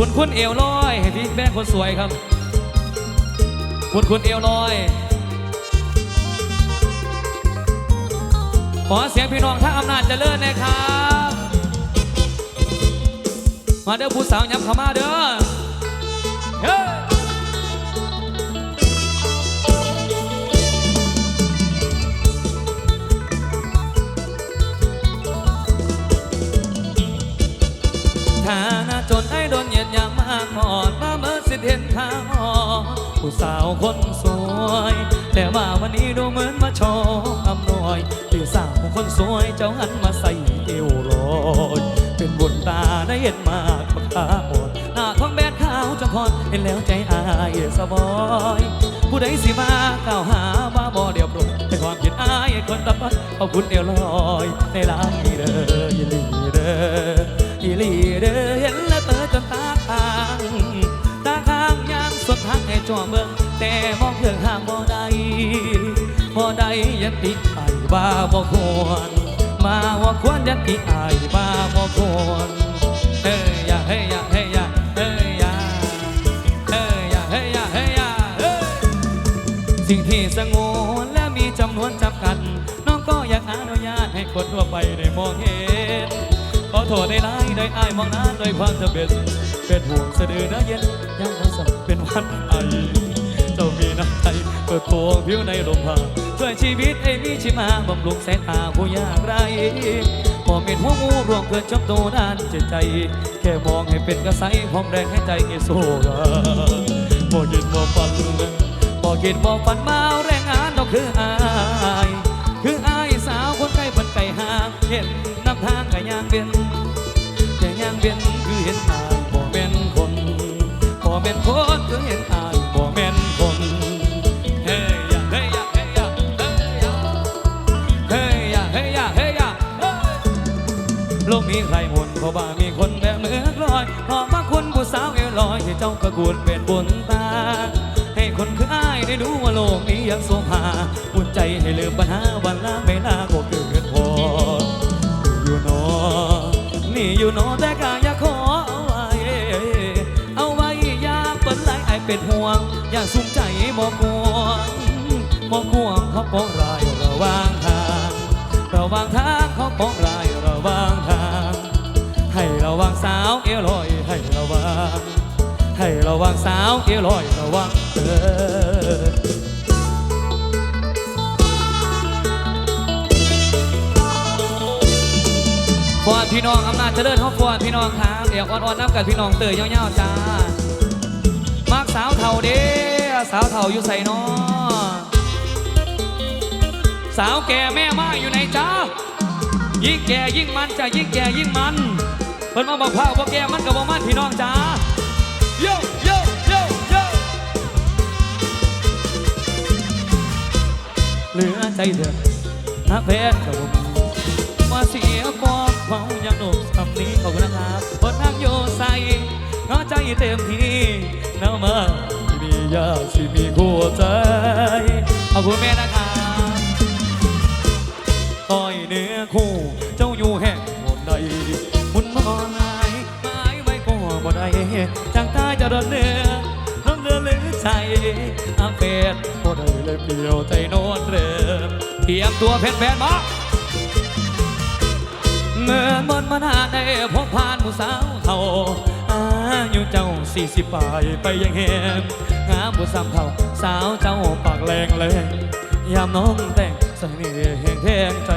คุณคุณเอวลอย ให้พี่แม่คนสวยครับ คุณคุณเอวลอย ขอเสียงพี่น้องทั้งอำนาจเจริญนะครับ มาเด้อผู้สาวย้ำเข้ามาเด้อเฮ้ฐานะ ยามมากหมอดมาเมื่อสิเห็นทางออกผู้สาวคนสวย แต่ว่าวันนี้ดูเหมือนมาชว์อำนวยที่สาวคนสวยเจ้าหันมาใส่เอวลอยเป็นบุญตาได้เห็นมากปากตาอ่อนหน้าท้องแบนขาวจะพอดเห็นแล้วใจอายสบอยผู้ใดสิมากล่าวหาว่าบ่เดียวปรุงแต่ความคิดอายคนรับบัดเอาคุณเดียวลอยในลายเด้อ จ่อเบิ่งแต่มองเพื่องห่างบ่ได้บ่ได้ยันติอายบ้าบ่ควรมาว่าควรยันติอายบ้าบ่ควรเอ้ยอย่าเฮ้ยอย่าเฮ้ยอย่าเฮ้ยอย่าเฮ้ยอย่าเฮ้ยอย่าเฮ้ยอย่าเฮ้ยสิ่งที่สงวนและมีจำนวนจำกัดน้องก็อยากอนุญาตให้คนทั่วไปได้มองเห็นขอโทษได้ไล่ได้อายมองนั้นด้วยความจะเป็น เป็นห่วงสะดือเนื้อเย็นยังทั้งสับเป็นวันไอเจ้ามีน้ำใจเปิดโปงผิวในลมพาช่วยชีวิตให้มีชีมาบำรุงแสายตาผู้ยากไรพอเป็นหัวงูร่วมเพื่อจบโตด้านจิตใจ แค่มองให้เป็นกระใสพร้อมแรงให้ใจเงยโซ่บ่กินบ่ฟันบอกกินบอกฝันมาแรงงานเราคืออายคืออายสาวคนไกลคนไกลห่างเห็นน้ำทางก็ยางเป็นแต่ยางเป็นคือเห็นอาย บ่เป็นคนคือเห็นอายบ่เป็นคนเฮ้ยย่าเฮ้ยย่าเฮ้ยย่าเฮ้ยย่าเฮ้ยย่าเฮ้ยย่าเฮ้ยเฮ้ยโลกนี้ใครหมุนเพราะว่ามีคนแบบเมือกลอยเพราะว่าคุณผู้สาวเอลอยที่เจ้าประกวดเป็นบุญตา ให้คนคืออ้ายได้รู้ว่าโลกนี้ยังโซภาอุ่นใจให้ลืมปัญหาวันละไม่ลาก็เกิดพออยู่นอนี่อยู่นอแต่ เป็นห่วง อย่าสุมใจบอกกวงบอกกวงเขาบอกรายระวางทางระวางทางเขาบอกรายระวางทาง ให้ระวังสาวเอลอยให้ระวังให้ระวังสาวเอลอยระวังเออฟอนพี่น้องอำนาจเจริญเขาฟอนพี่น้องครับเดี๋ยวอ่อนๆน้ำกับพี่น้องเตยเงี้ยวๆจ้า สาวเท่าเด้สาวเท่าอยู่ใส่นอสาวแก่แม่มาอยู่ในจ้ายิ่งแก่ยิ่งมันจะยิ่งแก่ยิ่งมันเพิ่นมาบอกพ่อบอกแก่มันกับบอกมันพี่น้องจ้าโยโยโยโยเหลือใจเถอะนักแพ้กับ เต็มที่น้ำมาที่มียาสิมีคู่ใจขอบคุณแม่นะครับคอยเนื้อคู่เจ้าอยู่แห่งหนใดมุนมอลายหมายไว้ก็บ่ได้จากตาจะรดเนื้อน้ำเลือหรือใจอาเป็ดบ่ได้เลยเปลี่ยวใจโนอนเริ่มเตรียมตัวเพชรแฟนมาเมื่อมนมานานได้พบผ่านผู้สาวเท่า ยุเจ้าสี่สิบปลายไปยังเห็นงามผู้สามเท่าสาวเจ้าปากแรงแรงยามน้องแต่งเสน่ห์แห่งแทงใจ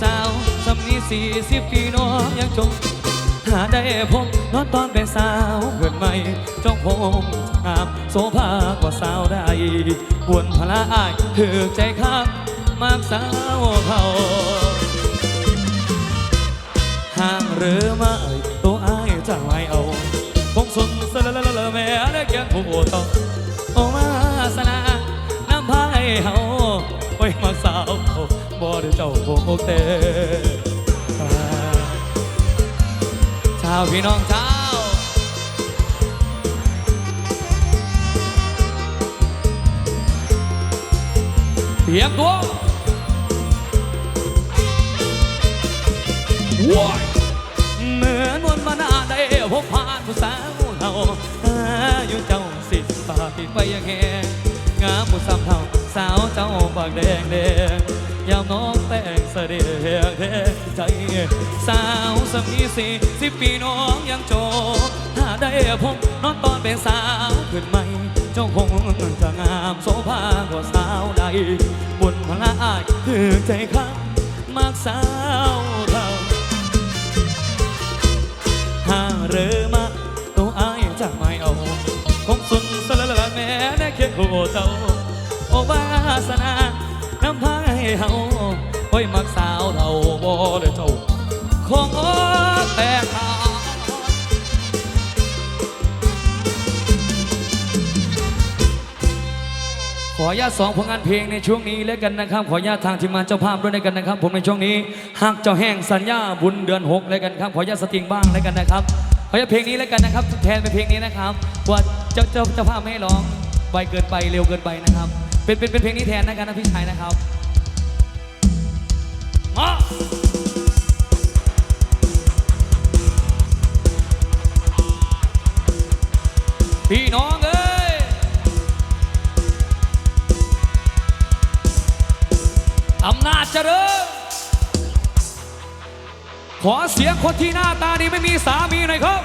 สาวสำนีสี่สิบปีน้องยังจงหาได้พบนอนตอนเป็นสาวเกิดใหม่จ้องผมงามโสภากว่าสาวได้บวนพลาอายถือใจข้ามากสาวเขาห่างหรือไม่ตัวอายจะไม่เอา ผู้ต่อโอมาสนาน้ำพายเฮาไว้มาสาวบ่ได้เจ้าโคกเตชาวพี่น้องเจ้าเตรียมตัวว้ายเหมือนวันมานาได้พบผ่านผู้สาวเฮา อายุเจ้าสิปากไปยังแหงงามผู้สามเท่าสาวเจ้าปากแดงแดงยามน้องแต่งเสด็จใจ สาวสมีสี่สิบปีน้องยังโจถ้าได้พบน้องตอนเป็นสาวขึ้นใหม่เจ้าคงจะงามโสภากว่าสาวใด บุญพละอายคือใจข้างมากสาว สนาน้ำพายเฮาโอ้ยมักสาวเราบ่ได้เจ้าคงออกแต่ขาขออนุญาตสองผลงานเพลงในช่วงนี้แล้วกันนะครับ ขออนุญาตทางทีมงานเจ้าภาพด้วยกันนะครับ ผมในช่วงนี้หากเจ้าแห้งสัญญาบุญเดือนหกแล้วกันครับ ขออนุญาตสตริงบ้างแล้วกันนะครับ ขออนุญาตเพลงนี้แล้วกันนะครับแทนเป็นเพลงนี้นะครับว่าเจ้าเจ้าเจ้าภาพไม่ให้ร้องไวเกินไปเร็วเกินไปนะครับ เป็นเป็นเป็นเพลงนี้แทนนะครับนะพี่ชายนะครับมาพี่น้องเอ้ยอำนาจเจริญขอเสียงคนที่หน้าตาดีไม่มีสามีหน่อยครับ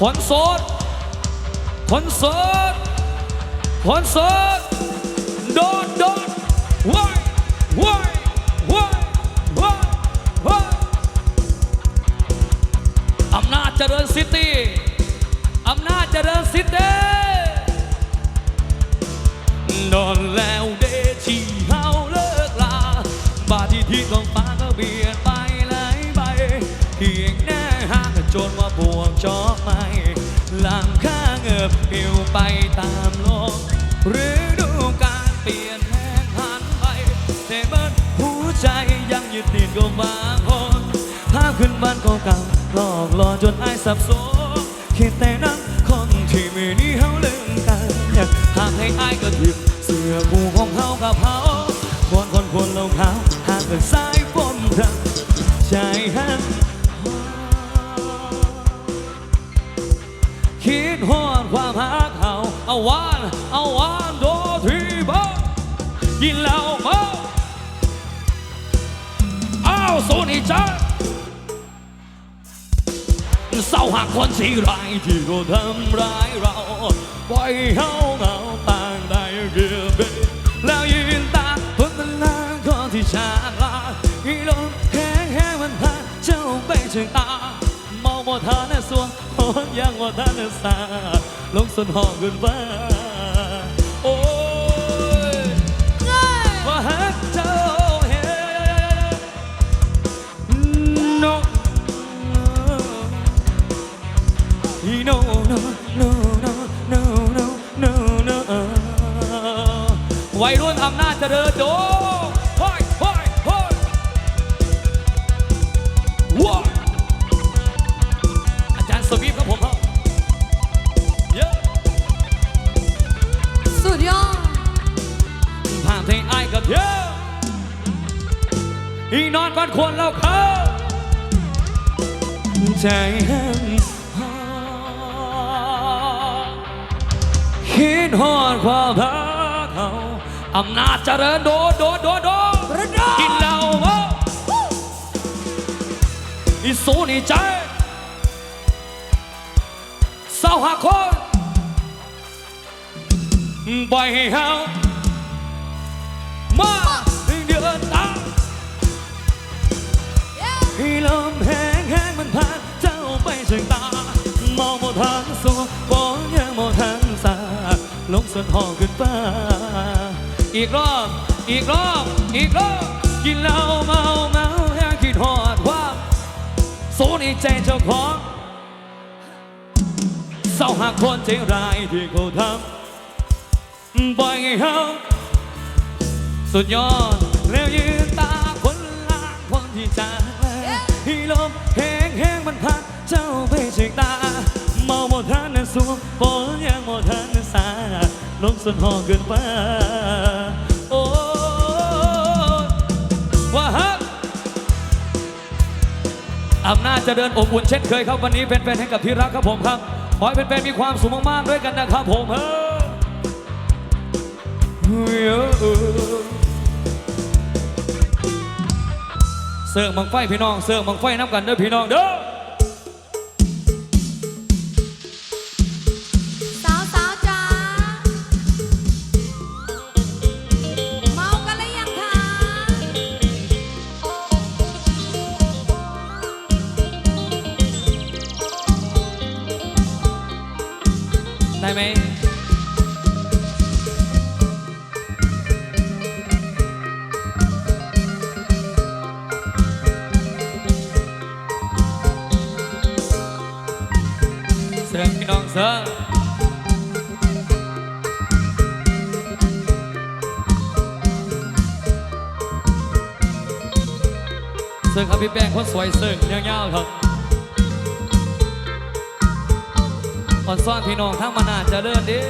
คนโสด คนโสด คนโสดโดดโดดว้ายว้ายว้ายว้ายว้ายอำนาจเจริญซิตี้อำนาจเจริญซิตี้นอนแล้วเดที่เฮาเลิกลาบาที่ที่ของฟ้าก็เบียดไปหลายใบเพียงแน่หางจนว่าบวกจอกไม่หลังข้า บผิวไปตามโลกหรือดูการเปลี่ยนแปลงหันไปแต่เบิดหัวใจยังยึดติดกับบางคนภาพขึ้นบ้านเก่าๆหลอกหลอนจนอายสับสนคิดแต่นั้นคนที่ไม่นี้เฮาลืมกันหากให้อายก็ถึกเสื้อผูของเขากับเขาคนคนคนลงเขาหากเป็นสายฝนทำใจหัน เอาวานเอาวานโดทีบ้ากินเหล้าเมาเอาสูนี่จ้าเศร้าหักคนที่ร้ายที่ก็ทำร้ายเราปล่อยเฮาเหงาปางได้เดือบเบแล้วยืนตาเพิ่งมันลาก็ที่ชาลาอีลมแห้งแห้งมันพาเจ้าไปถึงตาเมา บ่ทานสวงหอมยังบ่ทานสาลงสนห้องขึ้นฟ้าโอ้ยว่าฮักเจ้าเห็นนกอีน้องน้องน้องน้องน้องน้อโนโนวัยรุ่นอำนาจเจริญโด อีนอนก่อนควรแล้วเขาใจหันหาคิดฮอดความรักเขาอำนาจเจริญโดดโดดโดดโดดระดกินเหล้าเมาอีสูนี่ใจเศร้าหักคนปล่อยให้เฮา ถึงตามองบ่ทันสัวบองยังบ่ทันสาลงสุดห้องขึ้นฟ้า อีกรอบ อีกรอบ อีกรอบ กินเหล้าเมาเมาแห้งคิดหอดว่าสูนี่ใจเจ้าของเศร้าหักคนใจร้ายที่เขาทำปล่อยให้เฮาสุดยอดแล้วยืนตาคนลาคนที่จากลาให้ลมแห้งแห้งมันพัด เจ้าไปเช็คตาเมาหมดทันนั้นสวมฝนยังหมดทันนั้นสาลงสุดห้อเกินฟ้าโอ้ว่าฮักอำนาจจะเดินอบอุ่นเช่นเคยครับวันนี้เป็นแฟนๆให้กับที่รักครับผมครับขอให้เป็นแฟนๆมีความสุขมากๆด้วยกันนะครับผมเฮ้เสิร์ฟมังไฟพี่น้องเสิร์ฟมังไฟน้ำกันเด้อพี่น้องเด้อ สิร์ฟพี่น้องเสิร์ฟครับพี่แป้งคนสวยเสิร์ฟยาวครับอ่อนซ่อนพี่น้องทั้งมานานเจะเลิศเด้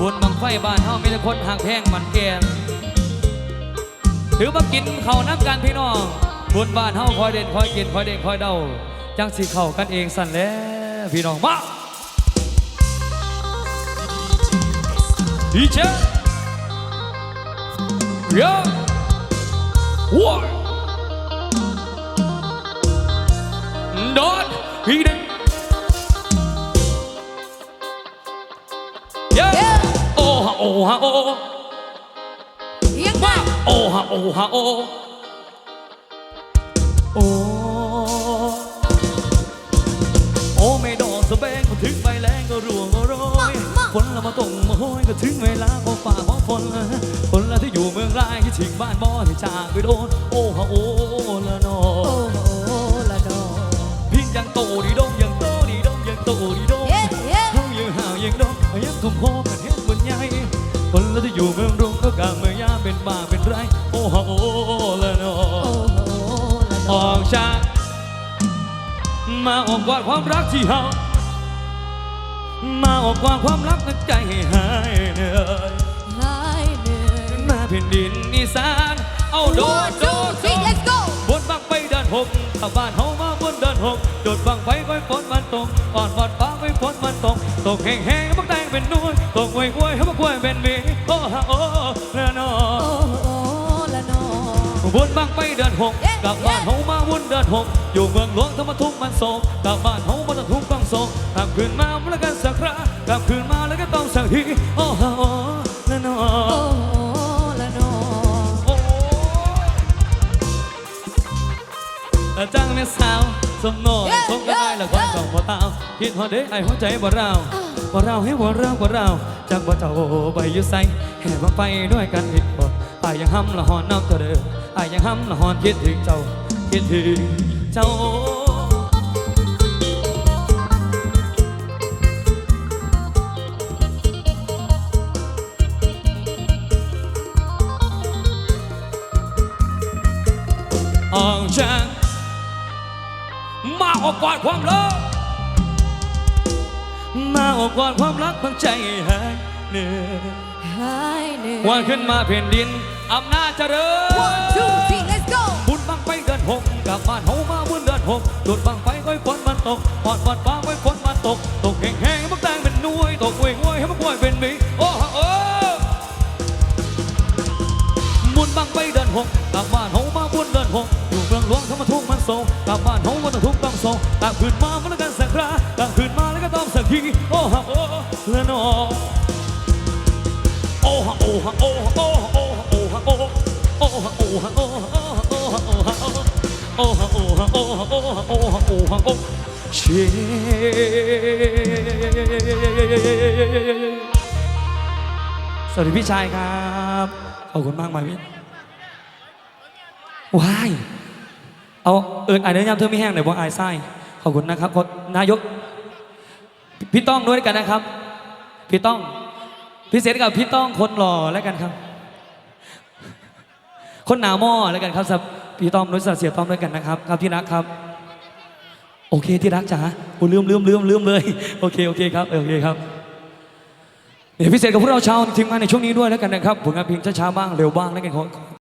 บุญบังไฟบ้านเฮามีแต่คนห่างแพงมันแกนถือมากินเขาน้ำกันพี่น้องบุญบ้านเฮาคอยเด่นคอยกินคอยเด่นคอยเดาจังสีเข้ากันเองสั่นแล้ว vì nó mạnh đi DJ Yeah war Đón. Hy Định. Yeah. Oh ha oh ha oh yeah oh ha oh ha oh Ô. ยฝนละมาตรงมาโหยก็ถึงเวลาของฝ่าของฝนคนละที่อยู่เมืองรายที่ทิ้งบ้านบ่ที่จากไปโดนโอ้ฮะโอ้ละนอโอ้โหละดอกพิงยังโตดีดงยังโตดีดงยังโตดีดงเย้เย้เฮายังห่าวยังดงยังกุมโฮมกันเฮ็ดมันใหญ่คนละที่อยู่เมืองรุงก็กางเมืองยามเป็นบ้าเป็นไรโอ้ฮะโอ้ละนอโอ้โหละอดออกกจากมาออกกอดความรักที่เฮา มาออกกอดความรักนั้นใจให้หายเหนื่อยหายเหนื่อยมาแผ่นดินอีสานเอาโดด One โด two ด three let's go บนบังไปเดินหกถ้าบ้านเฮามาบนเดินหกโดดบังไปก้อยฝนมันตกอ่อนวอดฟ้าก้อยฝนมันตกตกแห้งๆให้บักแดงเป็นนุ่นตกหวยหวยให้บักหวยเป็นบีโอ้ฮะโอ้ละนอโอ้โหละนอ วนบางไปเดินหกเย้กลับบ้านเฮามาวนเดินหกอยู่เมืองหลวงธรรมทุกข์มันโศกกลับบ้านเฮามาต้องทุกข์ต้องโศกกลับคืนมาแล้วกันสักครากลับคืนมาแล้วก็ต้องสักทีโอ้ฮะโอ้ละนอโอ้โหละนอโอ้ละจังแม่สาวสมน้อยสมกันได้ละคนของบ่เท้าคิดฮอดเด้ไอ้หัวใจบ่ราวบ่ราวให้บ่ราวบ่ราวจักบ่เจ้าไปอยู่ไสแห่บังไปด้วยกันอีกบ่อ้ายยังห้ำละหอนน้ำตัวเด้อ อ้ายยังห้ำละหอนคิดถึงเจ้า คิดถึงเจ้าออกจากมาออกกอดความรัก มาออกกอดความรักพังใจหายเหนื่อยหายเหนื่อยวันขึ้นมาแผ่นดิน อำนาจเจริญ One two three let's go บุญบังไปเดินหกกลับบ้านเฮามาบุญเดินหกโดดบังไปก้อยฝนมันตกปอดปอดฟ้าก้อยฝนมันตก ตกแห้งแห้งๆให้มันแตงเป็นหน่วยตกหวยหวยให้มันกล้วยเป็นหมีโอ้ฮะโอ้บุญบังไปเดินหกกลับบ้านเฮามาบุญเดินหกอยู่เมืองหลวงธรรมทุกข์มันโศกกลับบ้านเฮามาต้องทุกข์ต้องโศกกลับคืนมามันแล้วกันสักครากลับคืนมาแล้วก็ต้องสักทีโอ้ฮะโอ้ละนอโอ้ฮะโอ้ฮะโอ้ฮะโอ้ ฮะโอ้ฮะโอ้ฮะโอ้ฮะโอ้ฮะโอ้ฮะโอ้ฮะโอ้ฮะโอ้ฮะโอ้เชสวัสดีพี่ชายครับขอบคุณมากมายพี่ว้ายเอาเอิญอ่านเนื้อยำเธอไม่แห้งหน่อยว่าอไส้ขอบคุณนะครับขอนายก พี่ต้องด้วยกันนะครับ พี่ต้อง พิเศษกับพี่ต้องคนหล่อแล้วกันครับ คนหนาหม้อแล้วกันครับสับพี่ต้อมนุ้ยสเสียต้อมด้วยกันนะครับครับที่รักครับ โอเคที่รักจ๋าโอ้ลืมลืมลืมลืมเลยโอเคโอเคครับเออโอเคครับเดี๋ยวพิเศษกับพวกเราชาวทีมงานในช่วงนี้ด้วยแล้วกันนะครับผลงานเพลงช้าๆบ้างเร็วบ้างแล้วกันขอ